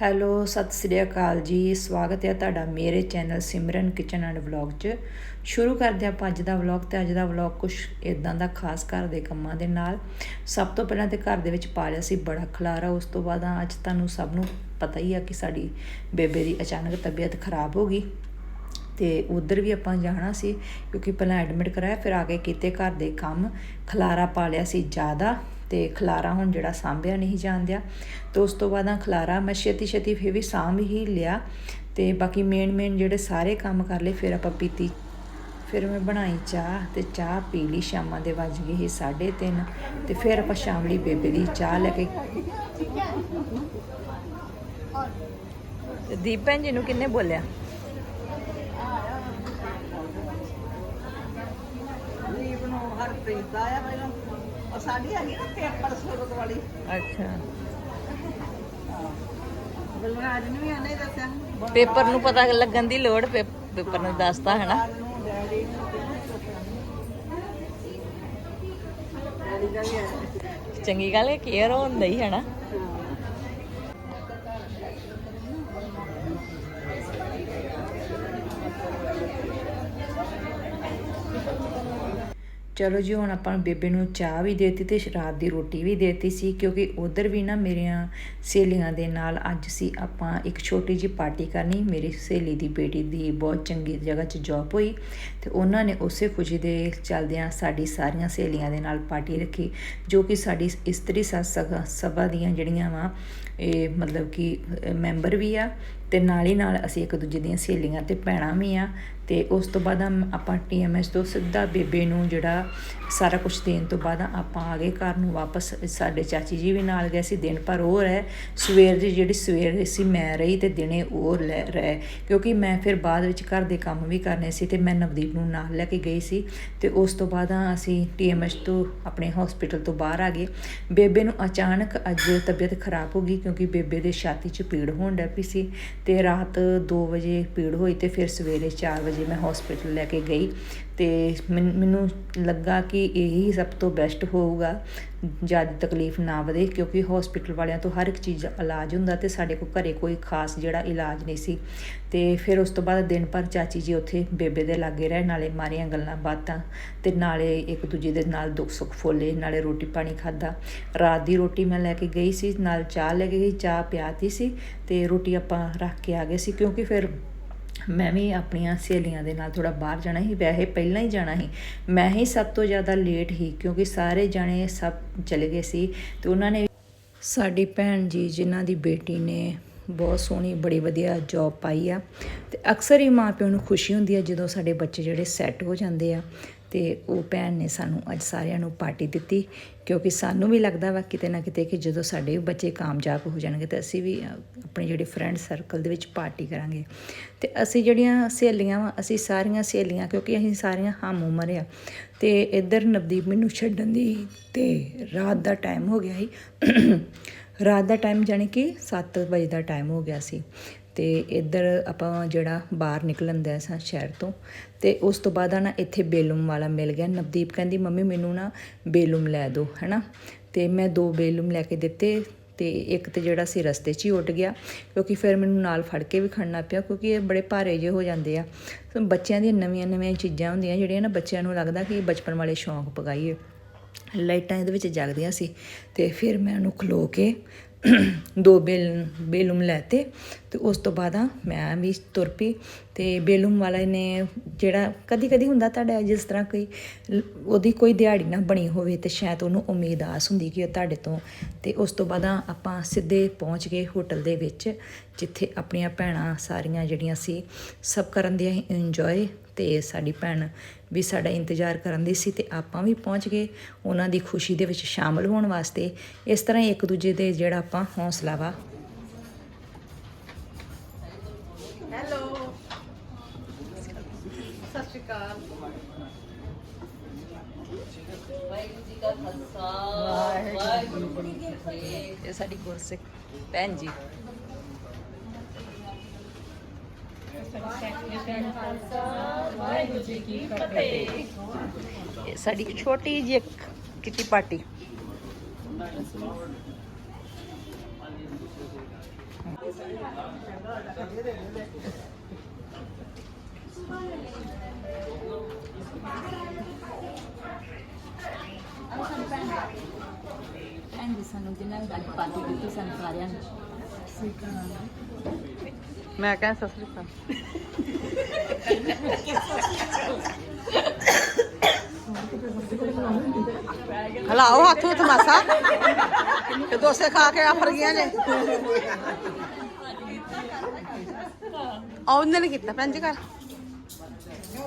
Hello, Sat Sri ਅਕਾਲ ਜੀ। ਸਵਾਗਤ ਹੈ ਤੁਹਾਡਾ ਮੇਰੇ channel Simran kitchen and vlog 'ਚ। ਸ਼ੁਰੂ ਕਰਦੇ ਹਾਂ ਆਪਾਂ ਅੱਜ ਦਾ ਵਲੌਗ ਤੇ ਅੱਜ ਦਾ ਵਲੌਗ ਕੁਝ ਇਦਾਂ ਦਾ ਖਾਸ ਘਰ ਦੇ ਕੰਮਾਂ ਦੇ ਨਾਲ। ਸਭ ਤੋਂ ਪਹਿਲਾਂ ਤੇ ਘਰ ਦੇ ਵਿੱਚ ਪਾ ਲਿਆ ਸੀ ਬੜਾ ਖਲਾਰਾ। ਉਸ ਤੋਂ ਬਾਅਦ ਅੱਜ ਤੁਹਾਨੂੰ ਸਭ ਨੂੰ ਪਤਾ ਹੀ ਆ ਕਿ ਸਾਡੀ ਬੇਬੇ ਦੀ ਅਚਾਨਕ ਤਬੀਅਤ ਖਰਾਬ ਹੋ ਗਈ। ਤੇ ਉਧਰ ਵੀ ਆਪਾਂ ਜਾਣਾ ਸੀ, ਕਿਉਂਕਿ ਪਹਿਲਾਂ ਐਡਮਿਟ ਕਰਾਇਆ, ਫਿਰ ਆ ਕੇ ਕੀਤੇ ਘਰ ਦੇ ਕੰਮ। ਖਲਾਰਾ ਪਾ ਲਿਆ ਸੀ ਜ਼ਿਆਦਾ, ਤੇ ਖਲਾਰਾ ਹੁਣ ਜਿਹੜਾ ਸਾਂਭਿਆ ਨਹੀਂ ਜਾਂਦਿਆ ਤੇ ਉਸ ਤੋਂ ਬਾਅਦ ਆ ਖਲਾਰਾ ਮੈਂ ਛੇਤੀ ਛੇਤੀ ਫਿਰ ਵੀ ਸਾਂਭ ਹੀ ਲਿਆ। ਤੇ ਬਾਕੀ ਮੇਨ ਮੇਨ ਜਿਹੜੇ ਸਾਰੇ ਕੰਮ ਕਰ ਲਏ, ਫਿਰ ਆਪਾਂ ਪੀਤੀ। ਫਿਰ ਮੈਂ ਬਣਾਈ ਚਾਹ ਤੇ ਚਾਹ ਪੀ ਲਈ, ਸ਼ਾਮਾਂ ਦੇ ਵੱਜ ਗਏ ਸੀ 3:30 ਤੇ ਫਿਰ ਆਪਾਂ ਸ਼ਾਮਲੀ ਬੇਬੇ ਦੀ ਚਾਹ ਲੈ ਕੇ ਦੀਪ ਭੈਣ ਜੀ ਨੂੰ ਕਿੰਨੇ ਬੋਲਿਆ? ਨੂੰ ਹਰਪ੍ਰੀਤ ਦਾ ਆ ਪਹਿਲਾਂ ਉਹ ਸਾਡੀ ਹੈਗੀ ਨਾ ਪੇਪਰ ਸੁਰਤ ਵਾਲੀ। ਅੱਛਾ। ਬਲਰਾਜ ਨੂੰ ਵੀ ਆਨੇ ਦੱਸਿਆ। ਪੇਪਰ ਨੂੰ ਪਤਾ ਲੱਗਣ ਦੀ ਲੋੜ ਪੇਪਰ ਨੂੰ ਦੱਸਦਾ ਹੈ ਨਾ ਚੰਗੀ ਗੱਲ ਹੈ ਕੇਅਰ ਹੁੰਦਾ ਹੀ ਹੈ ਨਾ। ਚਲੋ ਜੀ, ਹੁਣ ਆਪਾਂ ਬੇਬੇ ਨੂੰ ਚਾਹ ਵੀ ਦੇਤੀ ਤੇ ਰਾਤ ਦੀ ਰੋਟੀ ਵੀ ਦੇਤੀ ਸੀ, ਕਿਉਂਕਿ ਉਧਰ ਵੀ ਨਾ ਮੇਰੀਆਂ ਸਹੇਲੀਆਂ ਦੇ ਨਾਲ ਅੱਜ ਸੀ, ਆਪਾਂ ਇੱਕ ਛੋਟੀ ਜੀ ਪਾਰਟੀ ਕਰਨੀ। ਮੇਰੀ ਸਹੇਲੀ ਦੀ ਬੇਟੀ ਦੀ ਬਹੁਤ ਚੰਗੀ ਜਗ੍ਹਾ 'ਚ ਜੌਬ ਹੋਈ ਤੇ ਉਹਨਾਂ ਨੇ ਉਸੇ ਖੁਸ਼ੀ ਦੇ ਚਲਦਿਆਂ ਸਾਡੀ ਸਾਰੀਆਂ ਸਹੇਲੀਆਂ ਦੇ ਨਾਲ ਪਾਰਟੀ ਰੱਖੀ, ਜੋ ਕਿ ਸਾਡੀ ਇਸਤਰੀ ਸਭਾ ਸਭਾ ਦੀਆਂ ਜਿਹੜੀਆਂ ਵਾ ਇਹ ਮਤਲਬ ਕਿ ਮੈਂਬਰ ਵੀ ਆ ਤੇ ਨਾਲ ਹੀ ਨਾਲ ਅਸੀਂ ਇੱਕ ਦੂਜੇ ਦੀਆਂ ਸਹੇਲੀਆਂ ਤੇ ਭੈਣਾਂ ਵੀ ਆ ਤੇ ਉਸ ਤੋਂ ਬਾਅਦ ਹਮ- ਆਪਾਂ ਟੀਐਮਐਸ ਤੋਂ ਸਿੱਧਾ ਬੇਬੇ ਨੂੰ ਜਿਹੜਾ ਸਾਰਾ ਕੁਝ ਦੇਣ ਤੋਂ ਬਾਅਦ ਆਪਾਂ ਆ ਗਏ ਘਰ ਨੂੰ ਵਾਪਸ। ਸਾਡੇ ਚਾਚੀ ਜੀ ਵੀ ਨਾਲ ਗਏ ਸੀ, ਦਿਨ ਪਰ ਉਹ ਰਹਿ ਸਵੇਰ ਦੀ ਜਿਹੜੀ ਸਵੇਰ ਸੀ, ਮੈਂ ਰਹੀ ਤੇ ਦਿਨੇ ਉਹ ਲੈ, ਰਹਿ। ਕਿਉਂਕਿ ਮੈਂ ਫਿਰ ਬਾਅਦ ਵਿੱਚ ਘਰ ਦੇ ਕੰਮ ਵੀ ਕਰਨੇ ਸੀ ਤੇ ਮੈਂ ਨਵਦੀਪ ਨੂੰ ਨਾਲ ਲੈ ਕੇ ਗਈ ਸੀ ਤੇ ਉਸ ਤੋਂ ਬਾਅਦ ਅਸੀਂ ਟੀਐਮਐਸ ਤੋਂ ਆਪਣੇ ਹਸਪੀਟਲ ਤੋਂ ਬਾਹਰ ਆ ਗਏ। ਬੇਬੇ ਨੂੰ ਅਚਾਨਕ ਅੱਜ ਤਬੀਅਤ ਖਰਾਬ ਹੋ ਗਈ ਕਿਉਂਕਿ ਬੇਬੇ ਦੇ ਛਾਤੀ 'ਚ ਪੀੜ ਹੋਣ ਡੈ ਪਈ ਸੀ ਤੇ ਰਾਤ 2 ਵਜੇ ਪੀੜ ਹੋਈ ਤੇ ਫਿਰ ਸਵੇਰੇ 4 ਵਜੇ ਮੈਂ ਹਸਪੀਟਲ ਲੈ ਕੇ ਗਈ। ਅਤੇ ਮੈਨ- ਮੈਨੂੰ ਲੱਗਾ ਕਿ ਇਹੀ ਸਭ ਤੋਂ ਬੈਸਟ ਹੋਊਗਾ, ਜ਼ਿਆਦਾ ਤਕਲੀਫ ਨਾ ਵਧੇ, ਕਿਉਂਕਿ ਹਸਪੀਟਲ ਵਾਲਿਆਂ ਤੋਂ ਹਰ ਇੱਕ ਚੀਜ਼ ਦਾ ਇਲਾਜ ਹੁੰਦਾ ਅਤੇ ਸਾਡੇ ਕੋਲ ਘਰੇ ਕੋਈ ਖਾਸ ਜਿਹੜਾ ਇਲਾਜ ਨਹੀਂ ਸੀ। ਅਤੇ ਫਿਰ ਉਸ ਤੋਂ ਬਾਅਦ ਦਿਨ ਭਰ ਚਾਚੀ ਜੀ ਉੱਥੇ ਬੇਬੇ ਦੇ ਲਾਗੇ ਰਹੇ, ਨਾਲੇ ਮਾਰੀਆਂ ਗੱਲਾਂ ਬਾਤਾਂ ਅਤੇ ਨਾਲੇ ਇੱਕ ਦੂਜੇ ਦੇ ਨਾਲ ਦੁੱਖ ਸੁੱਖ ਫੋਲੇ, ਨਾਲੇ ਰੋਟੀ ਪਾਣੀ ਖਾਦਾ ਰਾਤ ਦੀ ਰੋਟੀ ਮੈਂ ਲੈ ਕੇ ਗਈ ਸੀ, ਨਾਲ ਚਾਹ ਲੈ ਕੇ ਗਈ, ਚਾਹ ਪਿਆਤੀ ਸੀ ਅਤੇ ਰੋਟੀ ਆਪਾਂ ਰੱਖ ਕੇ ਆ ਗਏ ਸੀ, ਕਿਉਂਕਿ ਫਿਰ ਮੈਂ ਵੀ ਆਪਣੀਆਂ ਸਹੇਲੀਆਂ ਦੇ ਨਾਲ ਥੋੜਾ ਬਾਹਰ ਜਾਣਾ ਸੀ, ਵੈਸੇ ਪਹਿਲਾਂ ਹੀ ਜਾਣਾ ਸੀ। ਮੈਂ ਹੀ ਸਭ ਤੋਂ ਜ਼ਿਆਦਾ ਲੇਟ ਹੀ ਕਿਉਂਕਿ ਸਾਰੇ ਜਾਣੇ ਸਭ ਚਲੇ ਗਏ ਸੀ ਤੇ ਉਹਨਾਂ ਨੇ ਸਾਡੀ ਭੈਣ ਜੀ, ਜਿਨ੍ਹਾਂ ਦੀ ਬੇਟੀ ਨੇ ਬਹੁਤ ਸੋਹਣੀ, ਬੜੀ ਵਧੀਆ ਜੌਬ ਪਾਈ ਆ ਤੇ ਅਕਸਰ ਹੀ ਮਾਪਿਆਂ ਨੂੰ ਖੁਸ਼ੀ ਹੁੰਦੀ ਆ ਜਦੋਂ ਸਾਡੇ ਬੱਚੇ ਜਿਹੜੇ ਸੈੱਟ ਹੋ ਜਾਂਦੇ ਆ। ਤੇ ਉਹ ਭੈਣ ਨੇ ਸਾਨੂੰ ਅੱਜ ਸਾਰਿਆਂ ਨੂੰ ਪਾਰਟੀ ਦਿੱਤੀ, ਕਿਉਂਕਿ ਸਾਨੂੰ ਵੀ ਲੱਗਦਾ ਵਾ ਕਿਤੇ ਨਾ ਕਿਤੇ ਕਿ ਜਦੋਂ ਸਾਡੇ ਬੱਚੇ ਕਾਮਯਾਬ ਹੋ ਜਾਣਗੇ ਤਾਂ ਅਸੀਂ ਵੀ ਆਪਣੇ ਜਿਹੜੇ ਫਰੈਂਡ ਸਰਕਲ ਦੇ ਵਿੱਚ ਪਾਰਟੀ ਕਰਾਂਗੇ। ਤੇ ਅਸੀਂ ਜਿਹੜੀਆਂ ਸਹੇਲੀਆਂ ਵਾ, ਅਸੀਂ ਸਾਰੀਆਂ ਸਹੇਲੀਆਂ, ਕਿਉਂਕਿ ਅਸੀਂ ਸਾਰੀਆਂ ਹਮ ਉਮਰ ਆ, ਤੇ ਇੱਧਰ ਨਵਦੀਪ ਮੈਨੂੰ ਛੱਡਣ ਦੀ ਤੇ ਰਾਤ ਦਾ ਟਾਈਮ ਹੋ ਗਿਆ ਸੀ। ਰਾਤ ਦਾ ਟਾਈਮ ਜਾਣੀ ਕਿ 7 ਵਜੇ ਦਾ ਟਾਈਮ ਹੋ ਗਿਆ ਸੀ। ਤੇ ਇੱਧਰ ਆਪਾਂ ਜਿਹੜਾ ਬਾਹਰ ਨਿਕਲਣ ਦਾ ਸਾਂ ਸ਼ਹਿਰ ਤੋਂ, ਤੇ ਉਸ ਤੋਂ ਬਾਅਦ ਆ ਨਾ ਇੱਥੇ ਬੇਲੂਮ ਵਾਲਾ ਮਿਲ ਗਿਆ। ਨਵਦੀਪ ਕਹਿੰਦੀ, ਮੰਮੀ, ਮੈਨੂੰ ਨਾ ਬੇਲੂਮ ਲੈ ਦਿਓ, ਹੈਨਾ? ਤੇ ਮੈਂ ਦੋ ਬੇਲੂਮ ਲੈ ਕੇ ਦਿੱਤੇ ਤੇ ਇੱਕ ਤੇ ਜਿਹੜਾ ਸੀ ਰਸਤੇ 'ਚ ਹੀ ਉੱਡ ਗਿਆ, ਕਿਉਂਕਿ ਫਿਰ ਮੈਨੂੰ ਨਾਲ ਫੜ ਕੇ ਵੀ ਖੜਨਾ ਪਿਆ, ਕਿਉਂਕਿ ਇਹ ਬੜੇ ਭਾਰੇ ਜਿਹੇ ਹੋ ਜਾਂਦੇ ਆ। ਬੱਚਿਆਂ ਦੀਆਂ ਨਵੀਆਂ ਨਵੀਆਂ ਚੀਜ਼ਾਂ ਹੁੰਦੀਆਂ ਜਿਹੜੀਆਂ ਨਾ ਬੱਚਿਆਂ ਨੂੰ ਲੱਗਦਾ ਕਿ ਬਚਪਨ ਵਾਲੇ ਸ਼ੌਂਕ ਪਗਾਈਏ। ਲਾਈਟਾਂ ਇਹਦੇ ਵਿੱਚ ਜਗਦੀਆਂ ਸੀ ਤੇ ਫਿਰ ਮੈਂ ਉਹਨੂੰ ਖਲੋ ਕੇ ਦੋ ਬੇਲ, ਬੇਲੂਮ ਲੈਤੇ ਤੇ ਉਸ ਤੋਂ ਬਾਅਦ ਆ ਮੈਂ ਵੀ ਤੁਰ ਪਈ ਤੇ ਬੇਲੂਮ ਵਾਲੇ ਨੇ ਜਿਹੜਾ ਕਦੀ ਕਦੀ ਹੁੰਦਾ ਤੁਹਾਡਾ ਜਿਸ ਤਰ੍ਹਾਂ ਕੋਈ ਉਹਦੀ ਕੋਈ ਦਿਹਾੜੀ ਨਾ ਬਣੀ ਹੋਵੇ ਤੇ ਸ਼ਾਇਦ ਉਹਨੂੰ ਉਮੀਦ ਆਸ ਹੁੰਦੀ ਕਿ ਉਹ ਤੁਹਾਡੇ ਤੋਂ ਤੇ ਉਸ ਤੋਂ ਬਾਅਦ ਆ ਆਪਾਂ ਸਿੱਧੇ ਪਹੁੰਚ ਗਏ ਹੋਟਲ ਦੇ ਵਿੱਚ ਜਿੱਥੇ ਆਪਣੀਆਂ ਭੈਣਾਂ ਸਾਰੀਆਂ ਜਿਹੜੀਆਂ ਸੀ ਸਭ ਕਰਨ ਦੀਆਂ ਇੰਜੋਏ ਤੇ ਸਾਡੀ ਭੈਣ ਵੀ ਸਾਡਾ ਇੰਤਜ਼ਾਰ ਕਰਨ ਦੀ ਸੀ ਤੇ ਆਪਾਂ ਵੀ ਪਹੁੰਚ ਗਏ। ਉਹਨਾਂ ਦੀ ਖੁਸ਼ੀ ਦੇ ਵਿੱਚ ਸ਼ਾਮਲ ਹੋਣ ਵਾਸਤੇ ਇਸ ਤਰ੍ਹਾਂ ਹੀ ਇੱਕ ਦੂਜੇ ਦੇ ਜਿਹੜਾ ਆਪਾਂ ਹੌਸਲਾ ਵਾ। ਹੈਲੋ। ਸਤਿ ਸ਼੍ਰੀ ਅਕਾਲ। ਇਹ ਸਾਡੀ ਗੁਰਸਿੱਖ ਭੈਣ ਜੀ। ਇਹ ਸਾਡੀ ਇੱਕ ਛੋਟੀ ਜਿਹੀ ਇੱਕ ਕਿੱਟੀ ਪਾਰਟੀ। ਐਂਡ ਸਾਨੂੰ ਜਿਨ੍ਹਾਂ ਨੇ ਅੱਜ ਪਾਰਟੀ ਦਿੱਤੀ ਸਾਨੂੰ ਸਾਰਿਆਂ ਨੂੰ। ਮੈਂ ਕਹਿੰਦਾ ਸਤਿ ਸ੍ਰੀ ਅਕਾਲ। ਹਲਾਓ ਹੱਥ ਵਿੱਚ ਮਾਸਾ। ਤੇ ਦੋਸੇ ਖਾ ਕੇ ਆਫਰ ਗਿਆ ਨੇ। ਆ ਉਹਨੇ ਨੇ ਕੀਤਾ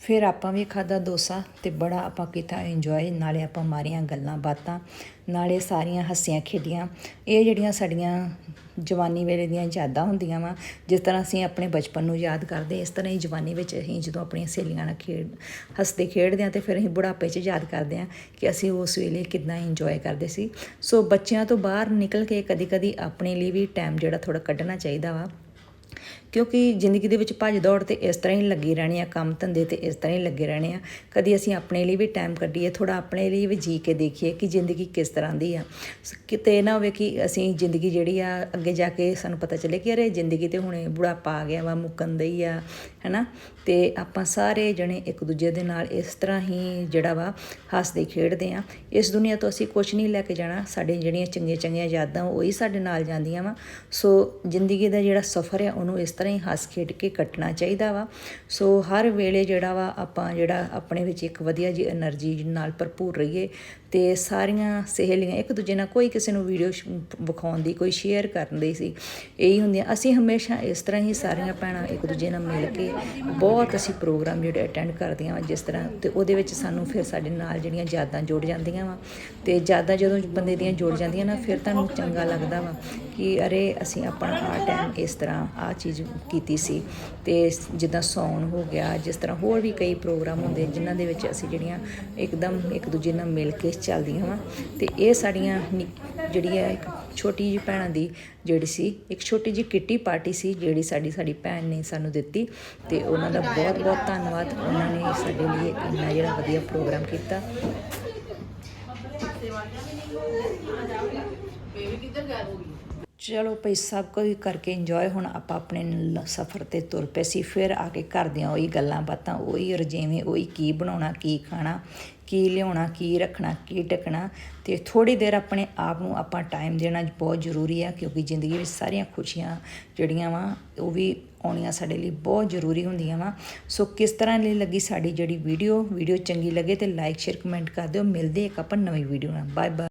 ਫਿਰ ਆਪਾਂ ਵੀ ਖਾਦਾ ਡੋਸਾ ਤੇ ਬੜਾ ਆਪਾਂ ਕੀਤਾ ਇੰਜੋਏ ਨਾਲੇ ਆਪਾਂ ਮਾਰੀਆਂ ਗੱਲਾਂ ਬਾਤਾਂ, ਨਾਲੇ ਸਾਰੀਆਂ ਹੱਸੀਆਂ ਖੇਡੀਆਂ। ਇਹ ਜਿਹੜੀਆਂ ਸਾਡੀਆਂ ਜਵਾਨੀ ਵੇਲੇ ਦੀਆਂ ਯਾਦਾਂ ਹੁੰਦੀਆਂ ਵਾ, ਜਿਸ ਤਰ੍ਹਾਂ ਅਸੀਂ ਆਪਣੇ ਬਚਪਨ ਨੂੰ ਯਾਦ ਕਰਦੇ, ਇਸ ਤਰ੍ਹਾਂ ਹੀ ਜਵਾਨੀ ਵਿੱਚ ਅਸੀਂ ਜਦੋਂ ਆਪਣੀਆਂ ਸਹੇਲੀਆਂ ਨਾਲ ਖੇਡ, ਹੱਸਦੇ ਖੇਡਦੇ ਹਾਂ ਤੇ ਫਿਰ ਅਸੀਂ ਬੁਢਾਪੇ 'ਚ ਯਾਦ ਕਰਦੇ ਹਾਂ ਕਿ ਅਸੀਂ ਉਸ ਵੇਲੇ ਕਿੰਨਾ ਇੰਜੋਏ ਕਰਦੇ ਸੀ। ਸੋ ਬੱਚਿਆਂ ਤੋਂ ਬਾਹਰ ਨਿਕਲ ਕੇ ਕਦੀ-ਕਦੀ ਆਪਣੇ ਲਈ ਵੀ ਟਾਈਮ ਜਿਹੜਾ ਥੋੜਾ ਕੱਢਣਾ ਚਾਹੀਦਾ ਵਾ। ਕਿਉਂਕਿ ਜ਼ਿੰਦਗੀ ਦੇ ਵਿੱਚ ਭੱਜ ਦੌੜ ਤੇ ਇਸ ਤਰ੍ਹਾਂ ਹੀ ਲੱਗੀ ਰਹਿਣੀ ਆ, ਕੰਮ ਧੰਦੇ ਤੇ ਇਸ ਤਰ੍ਹਾਂ ਹੀ ਲੱਗੇ ਰਹਿਣੇ ਆ। ਕਦੀ ਅਸੀਂ ਆਪਣੇ ਲਈ ਵੀ ਟਾਈਮ ਕੱਢੀਏ ਥੋੜਾ ਆਪਣੇ ਲਈ ਵੀ ਜੀ ਕੇ ਦੇਖੀਏ ਕਿ ਜ਼ਿੰਦਗੀ ਕਿਸ ਤਰ੍ਹਾਂ ਦੀ ਆ। ਸ- ਕਿਤੇ ਇਹ ਨਾ ਹੋਵੇ ਕਿ ਅਸੀਂ ਜ਼ਿੰਦਗੀ ਜਿਹੜੀ ਆ, ਅੱਗੇ ਜਾ ਕੇ ਸਾਨੂੰ ਪਤਾ ਚੱਲੇ ਕਿ ਅਰੇ ਜ਼ਿੰਦਗੀ ਤੇ ਹੁਣੇ ਬੁਢਾਪਾ ਆ ਗਿਆ ਵਾ, ਮੁੱਕਣ ਦਈ ਆ, ਹੈਨਾ? ਤੇ ਆਪਾਂ ਸਾਰੇ ਜਣੇ ਇੱਕ ਦੂਜੇ ਦੇ ਨਾਲ ਇਸ ਤਰ੍ਹਾਂ ਹੀ ਜਿਹੜਾ ਵਾ, ਹੱਸਦੇ ਖੇਡਦੇ ਆ। ਇਸ ਦੁਨੀਆ ਤੋਂ ਅਸੀਂ ਕੁਝ ਨਹੀਂ ਲੈ ਕੇ ਜਾਣਾ, ਸਾਡੇ ਜਿਹੜੀਆਂ ਚੰਗੀਆਂ ਚੰਗੀਆਂ ਯਾਦਾਂ ਉਹੀ ਸਾਡੇ ਨਾਲ ਜਾਂਦੀਆਂ ਵਾ। ਸੋ ਜ਼ਿੰਦਗੀ ਦਾ ਜਿਹੜਾ ਸਫ਼ਰ ਆ, ਉਹਨੂੰ ਇਸ ਤਰ੍ਹਾਂ ਹੀ ਹੱਸ ਖੇਡ ਕੇ ਕੱਟਣਾ ਚਾਹੀਦਾ ਵਾ। ਸੋ ਹਰ ਵੇਲੇ ਜਿਹੜਾ ਵਾ ਆਪਾਂ ਜਿਹੜਾ ਆਪਣੇ ਵਿੱਚ ਇੱਕ ਵਧੀਆ ਜੀ એનર્ਜੀ ਨਾਲ ਭਰਪੂਰ ਰਹੀਏ ਤੇ ਸਾਰੀਆਂ ਸਹੇਲੀਆਂ ਇੱਕ ਦੂਜੇ ਨਾਲ ਕੋਈ ਕਿਸੇ ਨੂੰ ਵੀਡੀਓ ਵਿਖਾਉਣ ਦੀ, ਕੋਈ ਸ਼ੇਅਰ ਕਰਨ ਦੀ ਸੀ, ਇਹੀ ਹੁੰਦੀਆਂ। ਅਸੀਂ ਹਮੇਸ਼ਾ ਇਸ ਤਰ੍ਹਾਂ ਹੀ ਸਾਰੀਆਂ ਭੈਣਾਂ ਇੱਕ ਦੂਜੇ ਨਾਲ ਮਿਲ ਕੇ ਬਹੁਤ ਅਸੀਂ ਪ੍ਰੋਗਰਾਮ ਜਿਹੜੇ ਅਟੈਂਡ ਕਰਦੀਆਂ ਵਾ, ਜਿਸ ਤਰ੍ਹਾਂ ਤੇ ਉਹਦੇ ਵਿੱਚ ਸਾਨੂੰ ਫਿਰ ਸਾਡੇ ਨਾਲ ਜਿਹੜੀਆਂ ਯਾਦਾਂ ਜੁੜ ਜਾਂਦੀਆਂ ਵਾ। ਤੇ ਯਾਦਾਂ ਜਦੋਂ ਬੰਦੇ ਦੀਆਂ ਜੁੜ ਜਾਂਦੀਆਂ ਨਾ, ਫਿਰ ਤੁਹਾਨੂੰ ਚੰਗਾ ਲੱਗਦਾ ਵਾ ਕਿ ਅਰੇ ਅਸੀਂ ਆਪਣਾ ਆ ਟਾਈਮ ਇਸ ਤਰ੍ਹਾਂ ਆ ਚੀਜ਼ ਕੀਤੀ ਸੀ ਤੇ ਜਿੱਦਾਂ ਸੌਣ ਹੋ ਗਿਆ, ਜਿਸ ਤਰ੍ਹਾਂ ਹੋਰ ਵੀ ਕਈ ਪ੍ਰੋਗਰਾਮ ਹੁੰਦੇ ਜਿਨ੍ਹਾਂ ਦੇ ਵਿੱਚ ਅਸੀਂ ਜਿਹੜੀਆਂ ਇੱਕਦਮ ਇੱਕ ਦੂਜੇ ਨਾਲ ਮਿਲ ਕੇ ਚੱਲਦੀਆਂ ਵਾਂ। ਤੇ ਇਹ ਸਾਡੀਆਂ ਨਿੱਕ- ਜਿਹੜੀ ਹੈ ਇੱਕ ਛੋਟੀ ਜਿਹੀ ਭੈਣਾਂ ਦੀ ਜਿਹੜੀ ਸੀ, ਇੱਕ ਛੋਟੀ ਜਿਹੀ ਕਿੱਟੀ ਪਾਰਟੀ ਸੀ, ਜਿਹੜੀ ਸਾਡੀ ਸਾਡੀ ਭੈਣ ਨੇ ਸਾਨੂੰ ਦਿੱਤੀ। ਤੇ ਉਹਨਾਂ ਦਾ ਬਹੁਤ ਬਹੁਤ ਧੰਨਵਾਦ। ਉਹਨਾਂ ਨੇ ਸਾਡੇ ਲਈ ਇੰਨਾ ਜਿਹੜਾ ਵਧੀਆ ਪ੍ਰੋਗਰਾਮ ਕੀਤਾ। ਚਲੋ ਭਈ ਸਭ ਕੁਝ ਕਰਕੇ ਇੰਜੋਏ ਹੁਣ ਆਪਾਂ ਆਪਣੇ ਸਫ਼ਰ ਤੇ ਤੁਰ ਪਏ ਸੀ, ਫਿਰ ਆ ਕੇ ਘਰ ਦੀਆਂ ਉਹੀ ਗੱਲਾਂ ਬਾਤਾਂ, ਉਹੀ ਰਜੇਵੇਂ ਉਹੀ ਕੀ ਬਣਾਉਣਾ, ਕੀ ਖਾਣਾ, ਕੀ ਲਿਆਉਣਾ, ਕੀ ਰੱਖਣਾ, ਕੀ ਟਕਣਾ ਤੇ ਥੋੜੀ ਦੇਰ ਆਪਣੇ ਆਪ ਨੂੰ ਆਪਾਂ ਟਾਈਮ ਦੇਣਾ ਬਹੁਤ ਜ਼ਰੂਰੀ ਆ, ਕਿਉਂਕਿ ਜ਼ਿੰਦਗੀ ਵਿੱਚ ਸਾਰੀਆਂ ਖੁਸ਼ੀਆਂ ਜਿਹੜੀਆਂ ਵਾ, ਉਹ ਵੀ ਆਉਣੀਆਂ ਸਾਡੇ ਲਈ ਬਹੁਤ ਜ਼ਰੂਰੀ ਹੁੰਦੀਆਂ ਵਾ। ਸੋ ਕਿਸ ਤਰ੍ਹਾਂ ਲਈ ਲੱਗੀ ਸਾਡੀ ਜਿਹੜੀ ਵੀਡੀਓ ਵੀਡੀਓ ਚੰਗੀ ਲੱਗੇ ਤੇ ਲਾਈਕ ਸ਼ੇਅਰ ਕਮੈਂਟ ਕਰ ਦਿਓ। ਮਿਲਦੇ ਇੱਕ ਆਪਾਂ ਨਵੀਂ ਵੀਡੀਓ ਨਾਲ। Bye bye